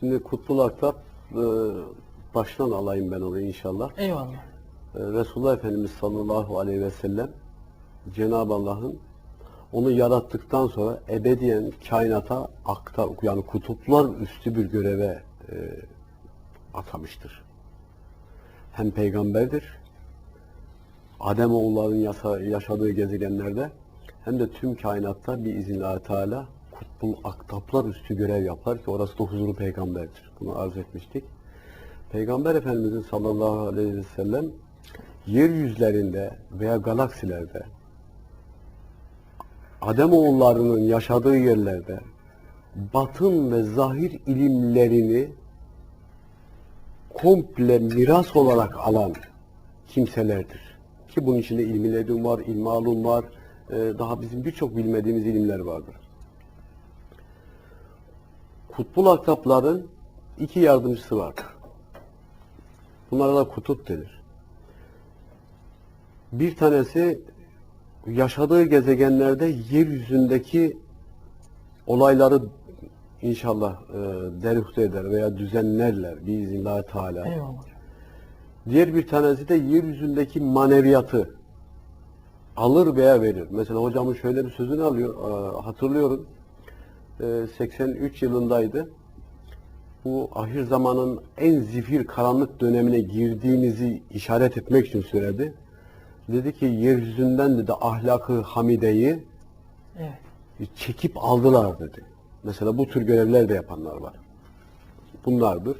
Şimdi Kutbul Aktap e, baştan alayım ben onu inşallah. Eyvallah. E, Resulullah Efendimiz sallallahu aleyhi ve sellem Cenab-ı Allah'ın onu yarattıktan sonra ebediyen kainata aktar, yani kutuplar üstü bir göreve e, atamıştır. Hem peygamberdir, Adem oğulların yaşadığı gezegenlerde hem de tüm kainatta bir izinle Teala kutbul aktaplar üstü görev yapar ki orası da huzuru peygamberdir. Bunu arz etmiştik. Peygamber Efendimizin sallallahu aleyhi ve sellem yeryüzlerinde veya galaksilerde Adem oğullarının yaşadığı yerlerde batın ve zahir ilimlerini komple miras olarak alan kimselerdir. Ki bunun içinde ilmi ledun var, ilmi alun var, e, daha bizim birçok bilmediğimiz ilimler vardır. Kutbul aktapların iki yardımcısı vardır. Bunlara da kutup denir. Bir tanesi yaşadığı gezegenlerde yeryüzündeki olayları inşallah e, derüfte eder veya düzenlerler biiznillahü teala. Eyvallah. Diğer bir tanesi de yeryüzündeki maneviyatı alır veya verir. Mesela hocamın şöyle bir sözünü alıyor, e, hatırlıyorum. E, 83 yılındaydı. Bu ahir zamanın en zifir karanlık dönemine girdiğimizi işaret etmek için söyledi. Dedi ki yeryüzünden dedi ahlakı hamideyi Evet. çekip aldılar dedi. Mesela bu tür görevler de yapanlar var. Bunlardır.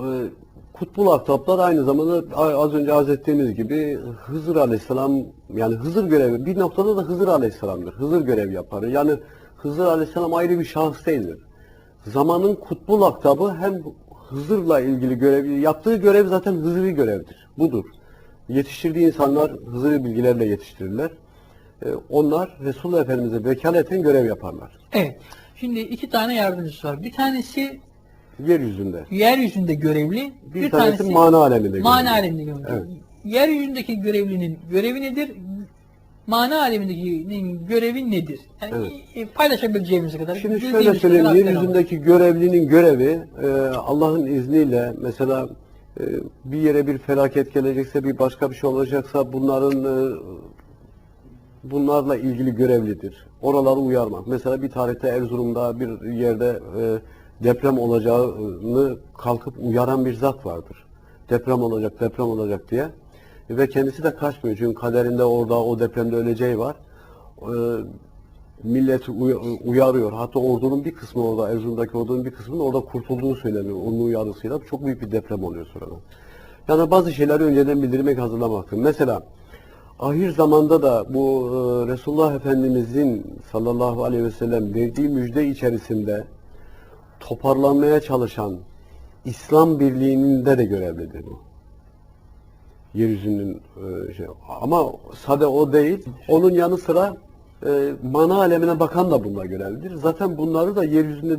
Ee, Kutbul Aktaplar aynı zamanda az önce arz ettiğimiz gibi Hızır Aleyhisselam yani Hızır görevi bir noktada da Hızır Aleyhisselam'dır. Hızır görev yapar. Yani Hızır Aleyhisselam ayrı bir şahıs değildir. Zamanın Kutbul Aktabı hem Hızır'la ilgili görevi yaptığı görev zaten Hızır'ı görevdir. Budur. Yetiştirdiği insanlar Hızır'ı bilgilerle yetiştirirler. Ee, onlar Resulullah Efendimiz'e vekaleten görev yaparlar. Evet. Şimdi iki tane yardımcısı var. Bir tanesi Yeryüzünde. yeryüzünde görevli, Bir, tanesi, mana aleminde. mana görevli. aleminde görevli. Evet. Yeryüzündeki görevlinin görevi nedir? Mana alemindekinin görevi nedir? Yani Evet. e, paylaşabileceğimiz kadar. Şimdi şöyle söyleyeyim, yeryüzündeki görevlinin görevi e, Allah'ın izniyle mesela e, bir yere bir felaket gelecekse, bir başka bir şey olacaksa bunların e, bunlarla ilgili görevlidir. Oraları uyarmak. Mesela bir tarihte Erzurum'da bir yerde e, deprem olacağını kalkıp uyaran bir zat vardır. Deprem olacak, deprem olacak diye. Ve kendisi de kaçmıyor. Çünkü kaderinde orada o depremde öleceği var. E, milleti uy- uyarıyor. Hatta ordunun bir kısmı orada, Erzurum'daki ordunun bir kısmının orada kurtulduğu söyleniyor. Onun uyarısıyla çok büyük bir deprem oluyor sonra. Yani bazı şeyleri önceden bildirmek, hazırlamaktır. Mesela ahir zamanda da bu e, Resulullah Efendimizin sallallahu aleyhi ve sellem verdiği müjde içerisinde toparlanmaya çalışan İslam birliğinde de görevlidir bu. Yeryüzünün e, şey ama sade o değil. Onun yanı sıra e, mana alemine bakan da bununla görevlidir. Zaten bunları da yeryüzünde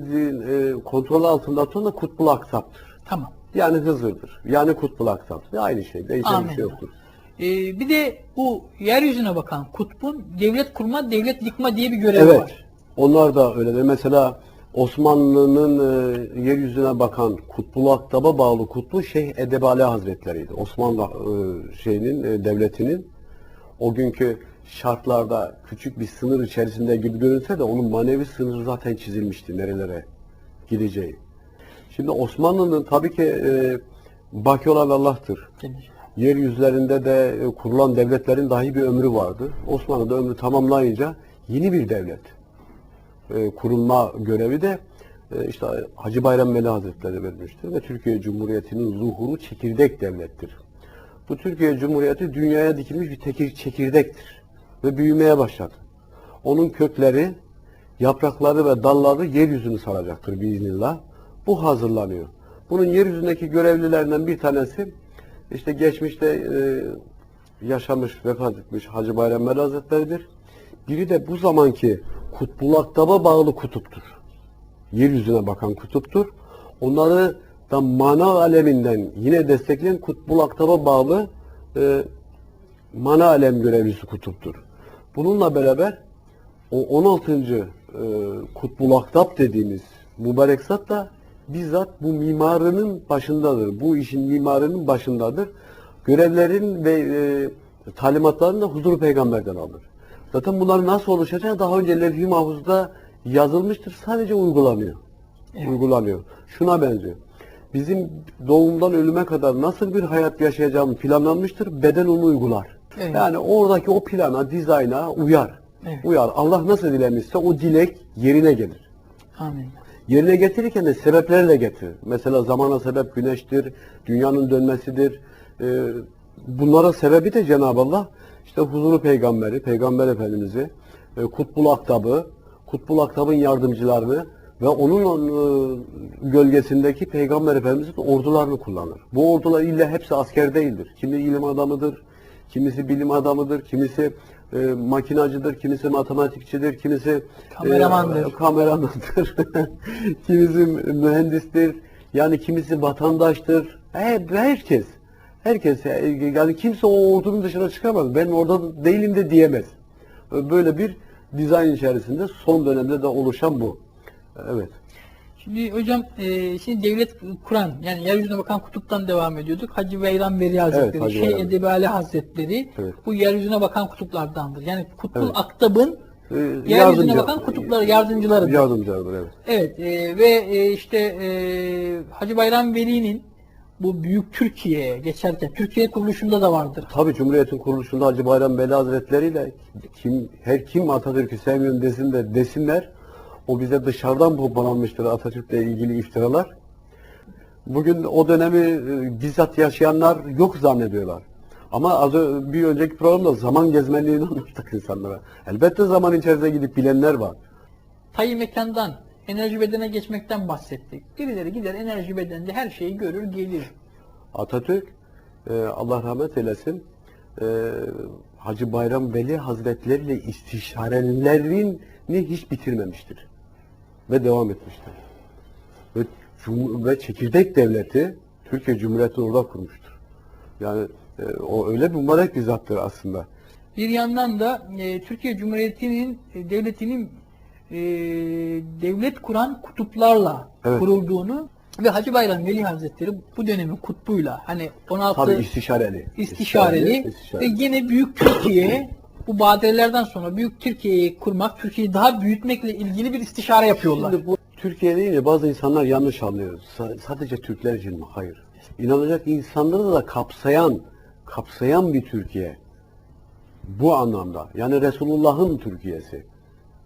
e, kontrol altında tutan da kutbul aksaptır. Tamam. Yani Hızır'dır. Yani kutbul aksaptır. Aynı şey. Değişen bir Amin. şey yoktur. Ee, bir de bu yeryüzüne bakan kutbun devlet kurma, devlet yıkma diye bir görevi Evet. var. Onlar da öyle. Mesela Osmanlı'nın e, yeryüzüne bakan Kutbul Aktab'a bağlı Kutbu Şeyh Edebali Hazretleri'ydi. Osmanlı e, şeyinin e, devletinin o günkü şartlarda küçük bir sınır içerisinde gibi görünse de onun manevi sınırı zaten çizilmişti nerelere gideceği. Şimdi Osmanlı'nın tabii ki e, baki olan Allah'tır. Yeryüzlerinde de e, kurulan devletlerin dahi bir ömrü vardı. Osmanlı da ömrü tamamlayınca yeni bir devlet e, kurulma görevi de e, işte Hacı Bayram Veli Hazretleri vermiştir ve Türkiye Cumhuriyeti'nin zuhuru çekirdek devlettir. Bu Türkiye Cumhuriyeti dünyaya dikilmiş bir tekir, çekirdektir ve büyümeye başladı. Onun kökleri, yaprakları ve dalları yeryüzünü saracaktır biiznillah. Bu hazırlanıyor. Bunun yeryüzündeki görevlilerinden bir tanesi işte geçmişte e, yaşamış, vefat etmiş Hacı Bayram Veli Hazretleri'dir. Biri de bu zamanki Kutbul Aktab'a bağlı kutuptur. Yeryüzüne bakan kutuptur. Onları da mana aleminden yine destekleyen Kutbul Aktab'a bağlı e, mana alem görevlisi kutuptur. Bununla beraber o 16. E, Kutbul Aktab dediğimiz mübarek zat da bizzat bu mimarının başındadır. Bu işin mimarının başındadır. Görevlerin ve e, talimatlarını da huzur peygamberden alır. Zaten bunlar nasıl oluşacağı daha önce levh-i mahfuzda yazılmıştır. Sadece uygulanıyor. Evet. Uygulanıyor. Şuna benziyor. Bizim doğumdan ölüme kadar nasıl bir hayat yaşayacağımız planlanmıştır. Beden onu uygular. Evet. Yani oradaki o plana, dizayna uyar. Evet. Uyar. Allah nasıl dilemişse o dilek yerine gelir. Amin. Yerine getirirken de sebeplerle getirir. Mesela zamana sebep güneştir, dünyanın dönmesidir. Ee, bunlara sebebi de Cenab-ı Allah işte huzuru peygamberi, peygamber efendimizi, e, kutbul aktabı, kutbul aktabın yardımcılarını ve onun e, gölgesindeki peygamber efendimizin ordularını kullanır. Bu ordular illa hepsi asker değildir. Kimi ilim adamıdır, kimisi bilim adamıdır, kimisi e, makinacıdır, kimisi matematikçidir, kimisi Kameramandır. e, kameramandır, kimisi mühendistir, yani kimisi vatandaştır. Her, herkes, herkes yani kimse o ordunun dışına çıkamaz. Ben orada değilim de diyemez. Böyle bir dizayn içerisinde son dönemde de oluşan bu. Evet. Şimdi hocam e, şimdi devlet kuran yani yeryüzüne bakan kutuptan devam ediyorduk. Hacı Veyran Veli Hazretleri, Hacı Şeyh Veyran. Edebi Ali Hazretleri Evet. bu yeryüzüne bakan kutuplardandır. Yani Kutbul Evet. Aktab'ın Ee, yeryüzüne yardımcı- bakan kutupları, yardımcılarıdır. Yardımcılardır evet. Evet e, ve e, işte e, Hacı Bayram Veli'nin bu büyük Türkiye'ye geçerken Türkiye kuruluşunda da vardır. Tabii Cumhuriyet'in kuruluşunda Hacı Bayram Veli Hazretleri ile kim, her kim Atatürk'ü sevmiyorum desin de desinler. O bize dışarıdan pompalanmıştır Atatürk'le ilgili iftiralar. Bugün o dönemi e, bizzat yaşayanlar yok zannediyorlar. Ama az ö- bir önceki programda zaman gezmenliğini anlattık insanlara. Elbette zaman içerisinde gidip bilenler var. Tayı mekandan enerji bedene geçmekten bahsettik. Birileri gider enerji bedeninde her şeyi görür gelir. Atatürk e, Allah rahmet eylesin e, Hacı Bayram Veli Hazretleri ile istişarelerini hiç bitirmemiştir. Ve devam etmiştir. Ve, cum- ve çekirdek devleti Türkiye Cumhuriyeti orada kurmuştur. Yani e, o öyle bir mübarek bir zattır aslında. Bir yandan da e, Türkiye Cumhuriyeti'nin e, devletinin e, devlet kuran kutuplarla Evet. kurulduğunu ve Hacı Bayram Veli Hazretleri bu dönemin kutbuyla hani 16 Tabii istişareli. istişareli ve gene Büyük Türkiye bu badirelerden sonra Büyük Türkiye'yi kurmak, Türkiye'yi daha büyütmekle ilgili bir istişare yapıyorlar. Şimdi bu Türkiye deyince bazı insanlar yanlış anlıyor. Sa- sadece Türkler için mi? Hayır. İnanacak insanları da kapsayan, kapsayan bir Türkiye. Bu anlamda. Yani Resulullah'ın Türkiye'si.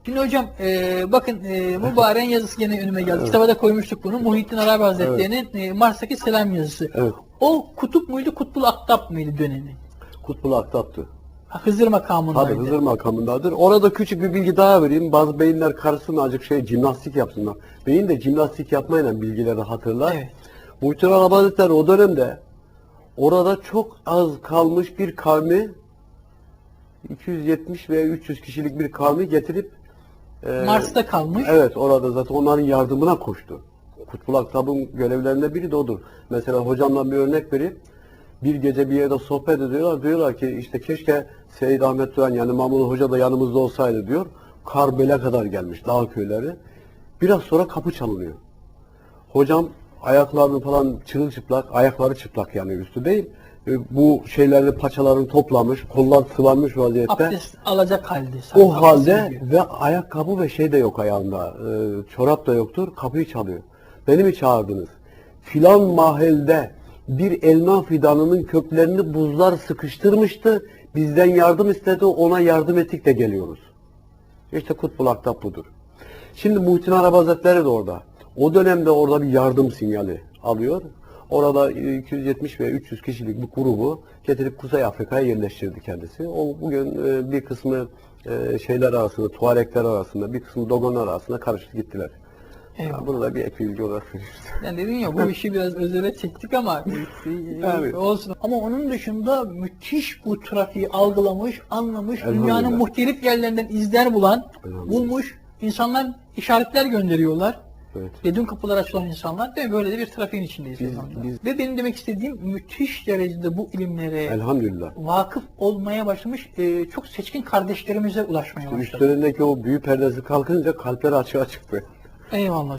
Şimdi hocam e, bakın e, mübareğin yazısı gene önüme geldi. Kitaba da koymuştuk bunu. Muhittin Arabi Hazretleri'nin e, Mars'taki selam yazısı. Evet. O kutup muydu, kutbul aktap mıydı dönemi? Kutbul Aktap'tı. Ha, Hızır makamındaydı. Tabii Hızır makamındadır. Orada küçük bir bilgi daha vereyim. Bazı beyinler karışsın azıcık şey jimnastik yapsınlar. Beyin de jimnastik yapmayla bilgileri hatırlar. Evet. Muhittin Arabi Hazretleri o dönemde orada çok az kalmış bir kavmi 270 veya 300 kişilik bir kavmi getirip e, Mars'ta kalmış. Evet orada zaten onların yardımına koştu. Kutbul Aktab'ın görevlerinden biri de odur. Mesela hocamdan bir örnek vereyim. Bir gece bir yerde sohbet ediyorlar. Diyorlar ki işte keşke Seyyid Ahmet Duran yani Mahmud Hoca da yanımızda olsaydı diyor. Karbel'e kadar gelmiş dağ köyleri. Biraz sonra kapı çalınıyor. Hocam ayaklarını falan çırılçıplak, ayakları çıplak yani üstü değil. E, Bu şeylerini paçalarını toplamış, kollar sıvanmış vaziyette. Abdest alacak halde. O Abdest halde ediyor. ve ayakkabı ve şey de yok ayağında. e, çorap da yoktur. Kapıyı çalıyor. Beni mi çağırdınız? Filan mahelde bir elma fidanının köklerini buzlar sıkıştırmıştı. Bizden yardım istedi. Ona yardım ettik de geliyoruz. İşte Kutbul Aktap budur. Şimdi Muhittin Arap Hazretleri de orada. O dönemde orada bir yardım sinyali alıyor. Orada 270 ve 300 kişilik bir grubu getirip Kuzey Afrika'ya yerleştirdi kendisi. O bugün e, bir kısmı e, şeyler arasında, Tuarekler arasında, bir kısmı Dogonlar arasında karıştı gittiler. Eyvallah. Bunu da bir ek bilgi olarak veriyoruz. Yani dedin ya bu işi biraz özele çektik ama Evet. olsun. Ama onun dışında müthiş bu trafiği algılamış, anlamış, dünyanın muhtelif yerlerinden izler bulan, bulmuş. İnsanlar işaretler gönderiyorlar. Evet. Ve dün kapılar açılan insanlar değil mi? Böyle de bir trafiğin içindeyiz. Biz- biz- Ve benim demek istediğim müthiş derecede bu ilimlere Elhamdülillah. vakıf olmaya başlamış e, çok seçkin kardeşlerimize ulaşmaya başladı. Üstlerindeki o büyü perdesi kalkınca kalpleri açığa çıktı. Eyvallah.